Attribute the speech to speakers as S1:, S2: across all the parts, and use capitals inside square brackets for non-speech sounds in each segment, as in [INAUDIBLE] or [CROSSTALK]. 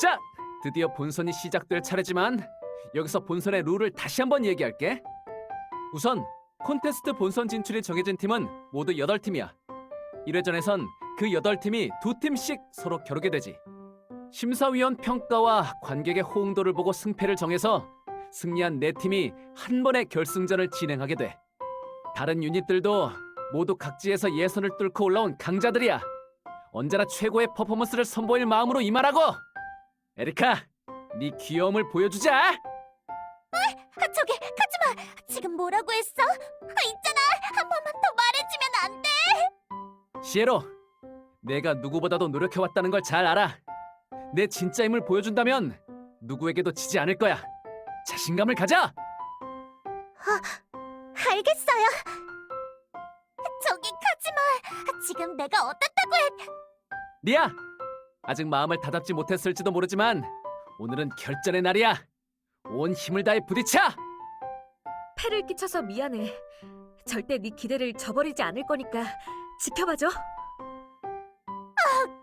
S1: 자, 드디어 본선이 시작될 차례지만 여기서 본선의 룰을 다시 한번 얘기할게. 우선 콘테스트 본선 진출이 정해진 팀은 모두 8팀이야. 1회전에선 그 8팀이 두 팀씩 서로 겨루게 되지. 심사위원 평가와 관객의 호응도를 보고 승패를 정해서 승리한 네 팀이 한 번에 결승전을 진행하게 돼. 다른 유닛들도 모두 각지에서 예선을 뚫고 올라온 강자들이야. 언제나 최고의 퍼포먼스를 선보일 마음으로 임하라고. 에리카, 네 귀여움을 보여주자.
S2: 아, 저기 가지마. 지금 뭐라고 했어? 아, 있잖아. 한 번만 더 말해주면 안 돼?
S1: 시에로, 내가 누구보다도 노력해왔다는 걸 잘 알아. 내 진짜 힘을 보여준다면 누구에게도 지지 않을 거야. 자신감을 가져.
S2: 알겠어요. 저기 가지마. 지금 내가 어떻다고 했?
S1: 리아, 아직 마음을 다잡지 못했을지도 모르지만 오늘은 결전의 날이야. 온 힘을 다해 부딪혀.
S3: 패를 끼쳐서 미안해. 절대 네 기대를 저버리지 않을 거니까 지켜봐줘.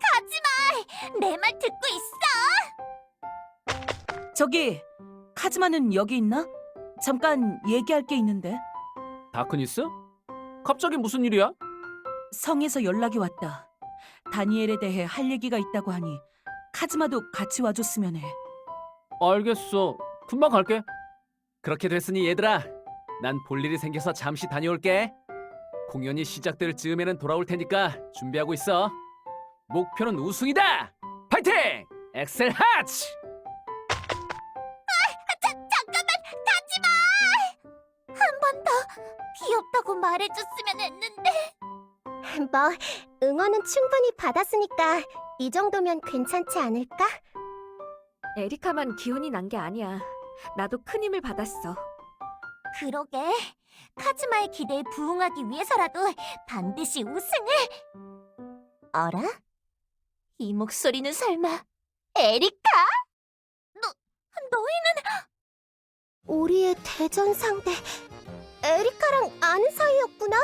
S2: 가지마. 내 말 듣고 있어.
S4: 저기 카즈마는 여기 있나? 잠깐 얘기할 게 있는데
S1: 다크니스? 갑자기 무슨 일이야?
S4: 성에서 연락이 왔다. 다니엘에 대해 할 얘기가 있다고 하니 카즈마도 같이 와줬으면 해.
S1: 알겠어. 금방 갈게. 그렇게 됐으니 얘들아, 난 볼 일이 생겨서 잠시 다녀올게. 공연이 시작될 즈음에는 돌아올 테니까 준비하고 있어. 목표는 우승이다. 파이팅! 엑셀 하츠!
S2: 자, 잠깐만 가지 마. 한 번 더 귀엽다고 말해줬으면 했는데. 뭐 응원은 충분히 받았으니까 이 정도면 괜찮지 않을까?
S3: 에리카만 기운이 난 게 아니야. 나도 큰 힘을 받았어.
S2: 그러게 카즈마의 기대에 부응하기 위해서라도 반드시 우승을 어라? 이 목소리는 설마 에리카? 너, 너희는 우리의 대전 상대 에리카랑 아는 사이였구나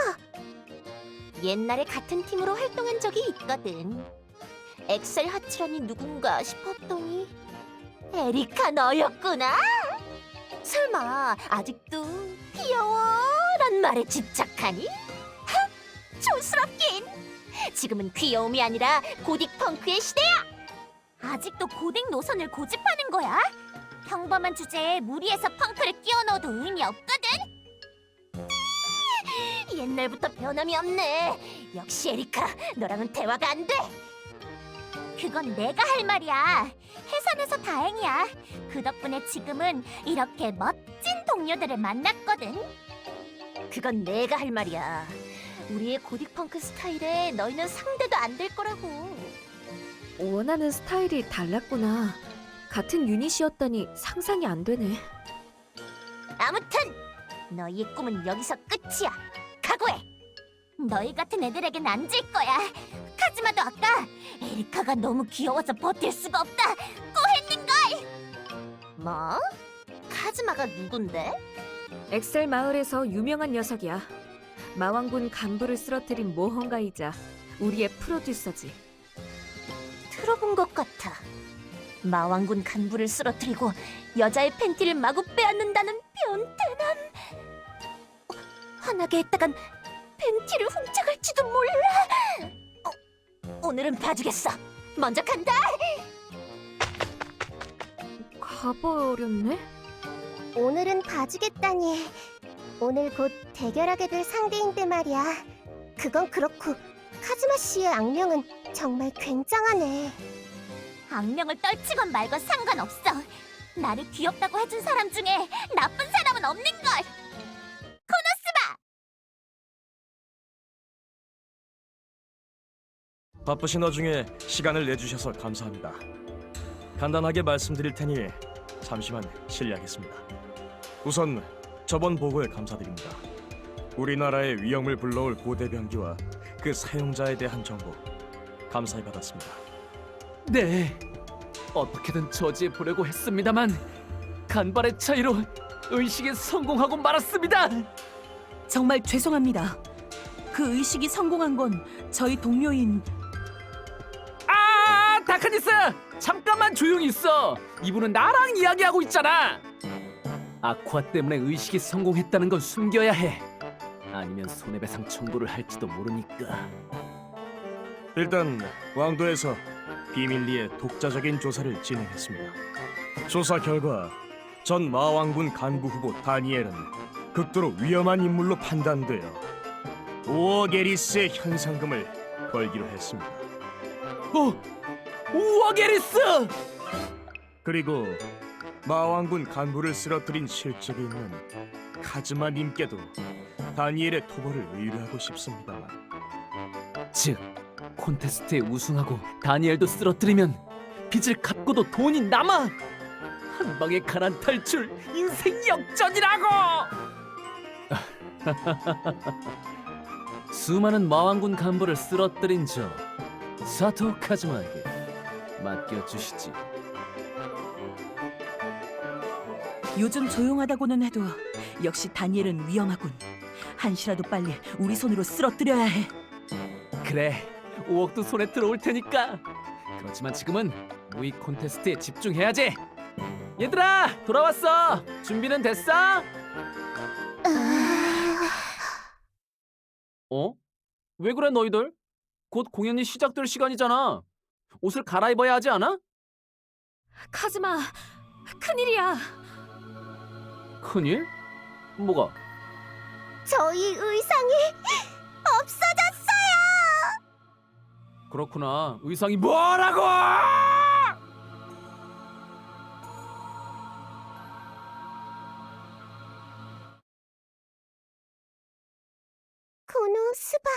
S2: 옛날에 같은 팀으로 활동한 적이 있거든 엑셀 하츠라니 누군가 싶었더니 에리카 너였구나 설마 아직도 귀여워란 말에 집착하니? 하, 촌스럽긴. 지금은 귀여움이 아니라 고딕 펑크의 시대야. 아직도 고딕 노선을 고집하는 거야? 평범한 주제에 무리해서 펑크를 끼워 넣어도 의미 없거든. 이, 옛날부터 변함이 없네. 역시 에리카, 너랑은 대화가 안 돼. 그건 내가 할 말이야. 해산해서 다행이야. 그 덕분에 지금은 이렇게 멋진 동료들을 만났거든. 그건 내가 할 말이야. 우리의 고딕 펑크 스타일에 너희는 상대도 안 될 거라고.
S3: 원하는 스타일이 달랐구나. 같은 유닛이었다니 상상이 안 되네.
S2: 아무튼 너희의 꿈은 여기서 끝이야. 너희 같은 애들에겐 안 질 거야. 카즈마도 아까 에리카가 너무 귀여워서 버틸 수가 없다. 고 했는걸. 뭐? 카즈마가 누군데?
S3: 엑셀 마을에서 유명한 녀석이야. 마왕군 간부를 쓰러뜨린 모험가이자 우리의 프로듀서지.
S2: 들어본 것 같아. 마왕군 간부를 쓰러뜨리고 여자의 팬티를 마구 빼앗는다는 변태남. 어, 화나게 했다간 팬티를 훔쳐갈지도 몰라. 어, 오늘은 봐주겠어. 먼저 간다.
S3: 가버렸네?
S2: 오늘은 봐주겠다니. 오늘 곧 대결하게 될 상대인데 말이야. 그건 그렇고 카즈마 씨의 악명은 정말 굉장하네. 악명을 떨치건 말건 상관없어. 나를 귀엽다고 해준 사람 중에 나
S5: 바쁘신 와중에 시간을 내주셔서 감사합니다. 간단하게 말씀드릴 테니 잠시만 실례하겠습니다. 우선 저번 보고에 감사드립니다. 우리나라의 위험을 불러올 고대병기와 그 사용자에 대한 정보 감사히 받았습니다.
S1: 네. 어떻게든 저지해 보려고 했습니다만 간발의 차이로 의식에 성공하고 말았습니다.
S4: 정말 죄송합니다. 그 의식이 성공한 건 저희 동료인
S1: 아! 잠깐만 조용히 있어. 이분은 나랑 이야기하고 있잖아. 아쿠아 때문에 의식이 성공했다는 건 숨겨야 해. 아니면 손해배상 청구를 할지도 모르니까.
S5: 일단 왕도에서 비밀리에 독자적인 조사를 진행했습니다. 조사 결과 전 마왕군 간부 후보 다니엘은 극도로 위험한 인물로 판단되어 5억 에리스의 현상금을 걸기로 했습니다.
S1: 어, 우와 게리스!
S5: 그리고 마왕군 간부를 쓰러뜨린 실적이 있는 카즈마 님께도 다니엘의 토벌을 의뢰하고 싶습니다만.
S1: 즉 콘테스트에 우승하고 다니엘도 쓰러뜨리면 빚을 갚고도 돈이 남아! 한 방에 가난 탈출 인생 역전이라고! [LAUGHS] 수많은 마왕군 간부를 쓰러뜨린 저 사토 카즈마에게 맡겨주시지
S4: 요즘 조용하다고는 해도 역시 다니엘은 위험하군. 한시라도 빨리 우리 손으로 쓰러뜨려야 해.
S1: 그래 5억도 손에 들어올 테니까 그렇지만 지금은 무이 콘테스트에 집중해야지 얘들아 돌아왔어 준비는 됐어? 어? 왜 그래 너희들? 곧 공연이 시작될 시간이잖아 옷을 갈아입어야 하지 않아?
S3: 카즈마, 큰일이야.
S1: 큰일? 뭐가?
S2: 저희 의상이 없어졌어요.
S1: 그렇구나. 의상이 뭐라고? 고노스바.